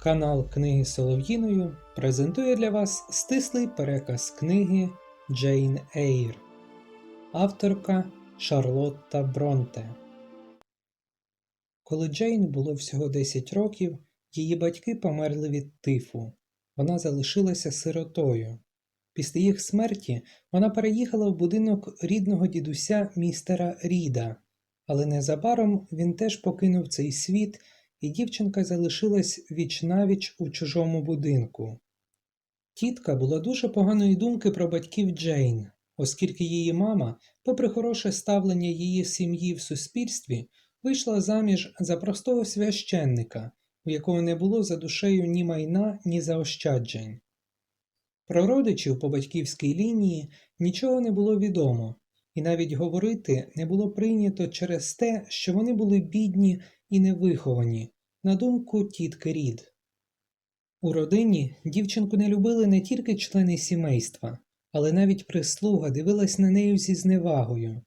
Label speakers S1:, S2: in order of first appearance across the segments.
S1: Канал Книги Солов'їною презентує для вас стислий переказ книги Джейн Ейр, авторка Шарлотта Бронте. Коли Джейн було всього 10 років, її батьки померли від тифу. Вона залишилася сиротою. Після їх смерті вона переїхала в будинок рідного дідуся містера Ріда, але незабаром він теж покинув цей світ і дівчинка залишилась вічнавіч у чужому будинку. Тітка була дуже поганої думки про батьків Джейн, оскільки її мама, попри хороше ставлення її сім'ї в суспільстві, вийшла заміж за простого священника, у якого не було за душею ні майна, ні заощаджень. Про родичів по батьківській лінії нічого не було відомо, і навіть говорити не було прийнято через те, що вони були бідні і невиховані, на думку тітки Рід. У родині дівчинку не любили не тільки члени сімейства, але навіть прислуга дивилась на неї зі зневагою.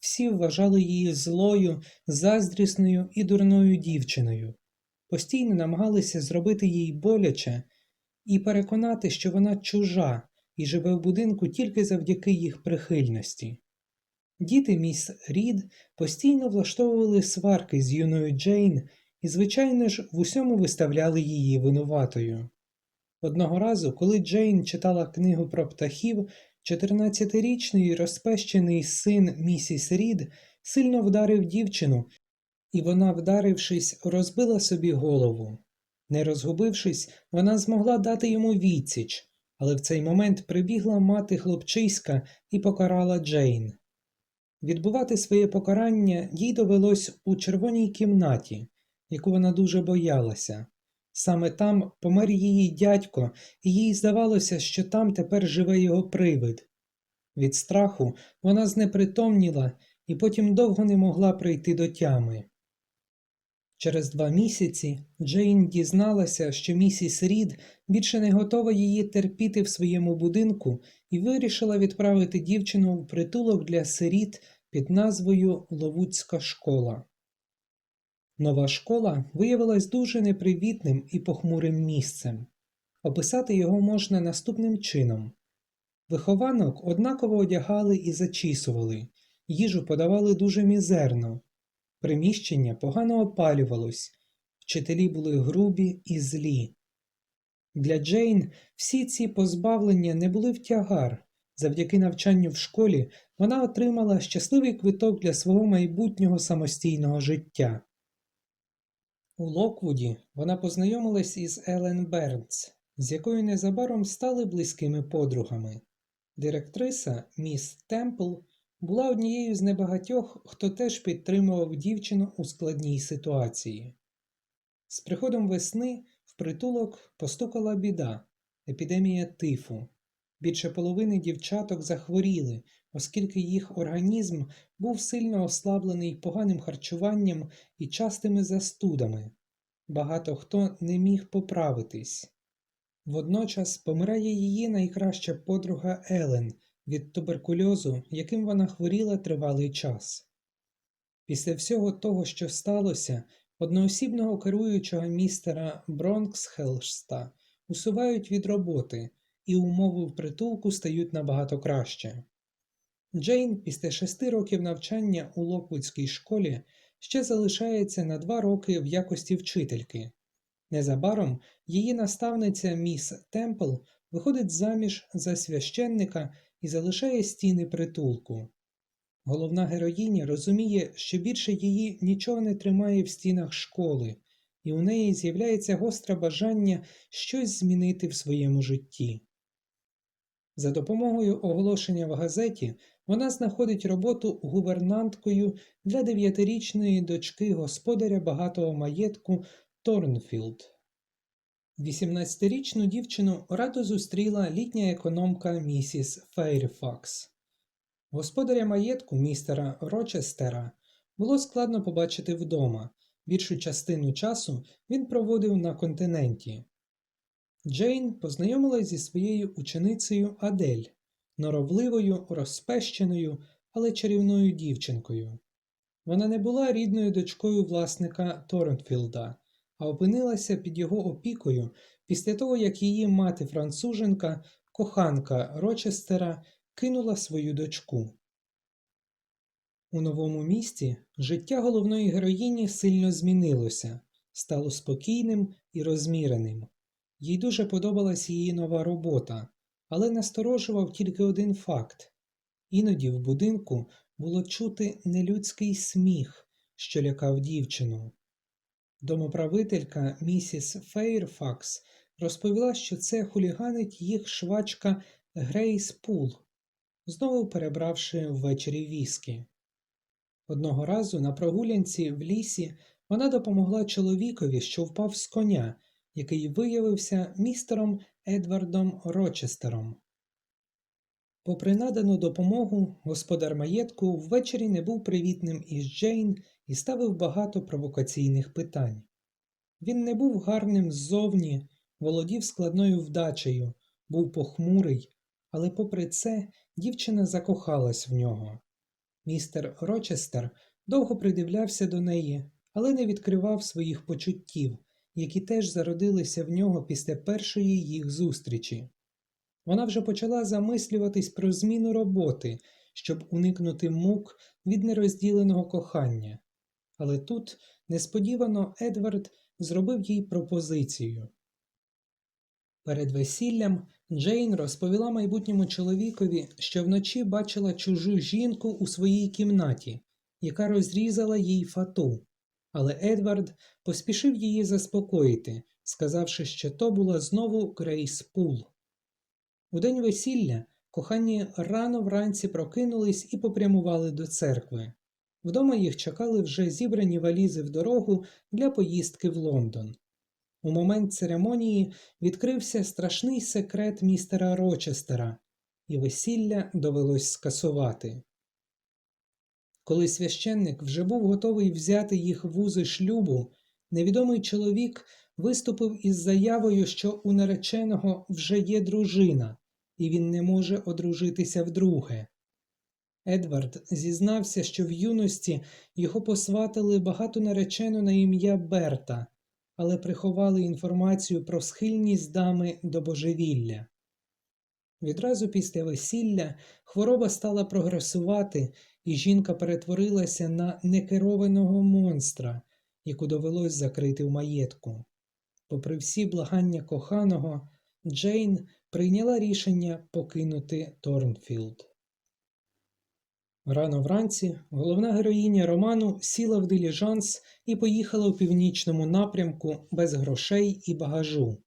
S1: Всі вважали її злою, заздрісною і дурною дівчиною, постійно намагалися зробити їй боляче і переконати, що вона чужа і живе в будинку тільки завдяки їх прихильності. Діти міс Рід постійно влаштовували сварки з юною Джейн і, звичайно ж, в усьому виставляли її винуватою. Одного разу, коли Джейн читала книгу про птахів, 14-річний розпещений син місіс Рід сильно вдарив дівчину, і вона, вдарившись, розбила собі голову. Не розгубившись, вона змогла дати йому відсіч, але в цей момент прибігла мати хлопчиська і покарала Джейн. Відбувати своє покарання їй довелось у червоній кімнаті, яку вона дуже боялася. Саме там помер її дядько, і їй здавалося, що там тепер живе його привид. Від страху вона знепритомніла і потім довго не могла прийти до тями. Через два місяці Джейн дізналася, що місіс Рід більше не готова її терпіти в своєму будинку і вирішила відправити дівчину в притулок для сиріт під назвою Ловуцька школа. Нова школа виявилась дуже непривітним і похмурим місцем. Описати його можна наступним чином. Вихованок однаково одягали і зачісували, їжу подавали дуже мізерно, приміщення погано опалювалось, вчителі були грубі і злі. Для Джейн всі ці позбавлення не були в тягар. Завдяки навчанню в школі вона отримала щасливий квиток для свого майбутнього самостійного життя. У Локвуді вона познайомилась із Елен Бернс, з якою незабаром стали близькими подругами. Директриса міс Темпл була однією з небагатьох, хто теж підтримував дівчину у складній ситуації. З приходом весни в притулок постукала біда епідемія тифу. Більше половини дівчаток захворіли, оскільки їх організм був сильно ослаблений поганим харчуванням і частими застудами. Багато хто не міг поправитись. Водночас помирає її найкраща подруга Елен від туберкульозу, яким вона хворіла тривалий час. Після всього того, що сталося, одноосібного керуючого містера Бронксхелшта усувають від роботи, і умови в притулку стають набагато краще. Джейн після шести років навчання у Локвудській школі ще залишається на два роки в якості вчительки. Незабаром її наставниця міс Темпл виходить заміж за священника і залишає стіни притулку. Головна героїня розуміє, що більше її нічого не тримає в стінах школи, і у неї з'являється гостре бажання щось змінити в своєму житті. За допомогою оголошення в газеті вона знаходить роботу гувернанткою для дев'ятирічної дочки господаря багатого маєтку Торнфілд. 18-річну дівчину радо зустріла літня економка місіс Фейрфакс. Господаря маєтку містера Рочестера було складно побачити вдома. Більшу частину часу він проводив на континенті. Джейн познайомилась зі своєю ученицею Адель, норовливою, розпещеною, але чарівною дівчинкою. Вона не була рідною дочкою власника Торнфілда, а опинилася під його опікою після того, як її мати француженка, коханка Рочестера, кинула свою дочку. У новому місті життя головної героїні сильно змінилося, стало спокійним і розміреним. Їй дуже подобалась її нова робота, але насторожував тільки один факт іноді в будинку було чути нелюдський сміх, що лякав дівчину. Домоправителька місіс Фейрфакс розповіла, що це хуліганить їх швачка Грейс Пул, знову перебравши ввечері віскі. Одного разу на прогулянці в лісі вона допомогла чоловікові, що впав з коня, який виявився містером Едвардом Рочестером. Попри надану допомогу, господар маєтку ввечері не був привітним із Джейн і ставив багато провокаційних питань. Він не був гарним ззовні, володів складною вдачею, був похмурий, але попри це дівчина закохалась в нього. Містер Рочестер довго придивлявся до неї, але не відкривав своїх почуттів, які теж зародилися в нього після першої їх зустрічі. Вона вже почала замислюватись про зміну роботи, щоб уникнути мук від нерозділеного кохання. Але тут несподівано Едвард зробив їй пропозицію. Перед весіллям Джейн розповіла майбутньому чоловікові, що вночі бачила чужу жінку у своїй кімнаті, яка розрізала їй фату, але Едвард поспішив її заспокоїти, сказавши, що то була знову Грейс Пул. У день весілля кохані рано вранці прокинулись і попрямували до церкви. Вдома їх чекали вже зібрані валізи в дорогу для поїздки в Лондон. У момент церемонії відкрився страшний секрет містера Рочестера, і весілля довелось скасувати. Коли священник вже був готовий взяти їх вузи шлюбу, невідомий чоловік виступив із заявою, що у нареченого вже є дружина, і він не може одружитися вдруге. Едвард зізнався, що в юності його посватили багато наречену на ім'я Берта, але приховали інформацію про схильність дами до божевілля. Відразу після весілля хвороба стала прогресувати, і жінка перетворилася на некерованого монстра, яку довелось закрити в маєтку. Попри всі благання коханого, Джейн прийняла рішення покинути Торнфілд. Рано вранці головна героїня роману сіла в диліжанс і поїхала у північному напрямку без грошей і багажу.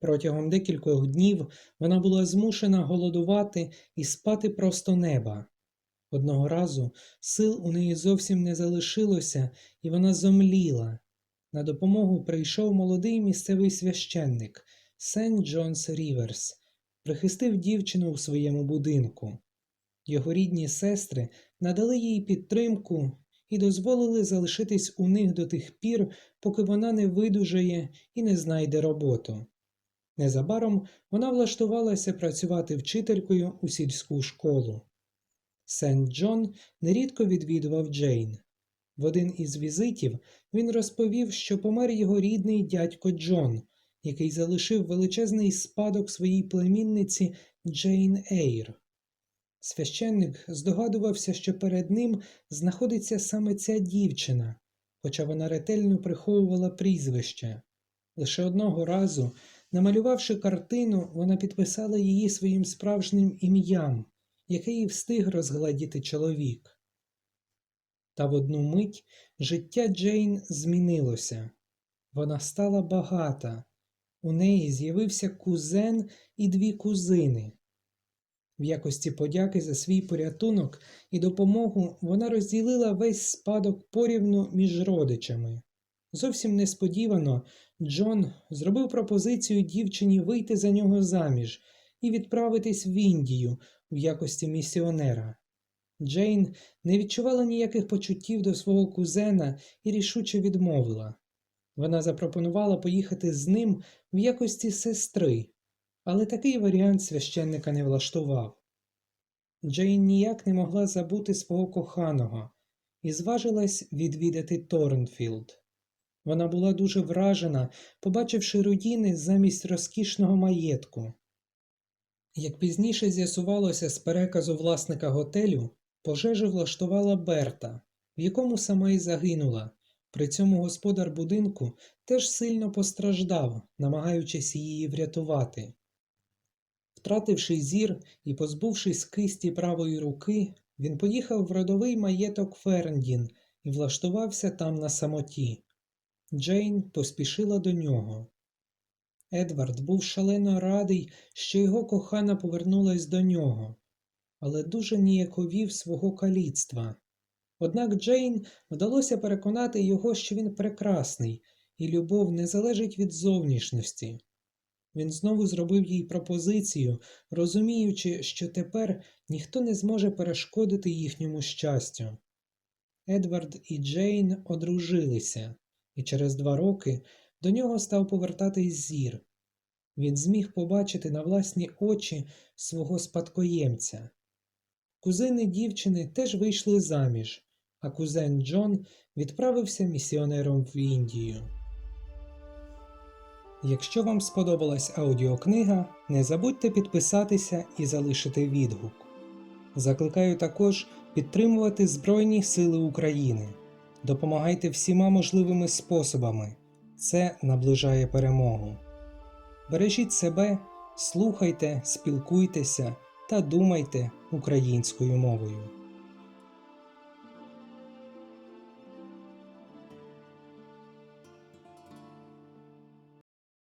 S1: Протягом декількох днів вона була змушена голодувати і спати просто неба. Одного разу сил у неї зовсім не залишилося, і вона зомліла. На допомогу прийшов молодий місцевий священник Сент Джонс Ріверс, прихистив дівчину у своєму будинку. Його рідні сестри надали їй підтримку і дозволили залишитись у них до тих пір, поки вона не видужає і не знайде роботу. Незабаром вона влаштувалася працювати вчителькою у сільську школу. Сент Джон нерідко відвідував Джейн. В один із візитів він розповів, що помер його рідний дядько Джон, який залишив величезний спадок своїй племінниці Джейн Ейр. Священник здогадувався, що перед ним знаходиться саме ця дівчина, хоча вона ретельно приховувала прізвище. Лише одного разу, намалювавши картину, вона підписала її своїм справжнім ім'ям, яке їй встиг розгладіти чоловік. Та в одну мить життя Джейн змінилося. Вона стала багата. У неї з'явився кузен і дві кузини. В якості подяки за свій порятунок і допомогу вона розділила весь спадок порівну між родичами. Зовсім несподівано Джон зробив пропозицію дівчині вийти за нього заміж і відправитись в Індію в якості місіонера. Джейн не відчувала ніяких почуттів до свого кузена і рішуче відмовила. Вона запропонувала поїхати з ним в якості сестри, але такий варіант священника не влаштував. Джейн ніяк не могла забути свого коханого і зважилась відвідати Торнфілд. Вона була дуже вражена, побачивши руїни замість розкішного маєтку. Як пізніше з'ясувалося з переказу власника готелю, пожежу влаштувала Берта, в якому сама й загинула. При цьому господар будинку теж сильно постраждав, намагаючись її врятувати. Втративши зір і позбувшись кисті правої руки, він поїхав в родовий маєток Ферндін і влаштувався там на самоті. Джейн поспішила до нього. Едвард був шалено радий, що його кохана повернулась до нього, але дуже ніяковів свого каліцтва. Однак Джейн вдалося переконати його, що він прекрасний, і любов не залежить від зовнішності. Він знову зробив їй пропозицію, розуміючи, що тепер ніхто не зможе перешкодити їхньому щастю. Едвард і Джейн одружилися, і через два роки до нього став повертатись зір. Він зміг побачити на власні очі свого спадкоємця. Кузини дівчини теж вийшли заміж, а кузен Джон відправився місіонером в Індію. Якщо вам сподобалась аудіокнига, не забудьте підписатися і залишити відгук. Закликаю також підтримувати Збройні Сили України. Допомагайте всіма можливими способами. Це наближає перемогу. Бережіть себе, слухайте, спілкуйтеся та думайте українською мовою.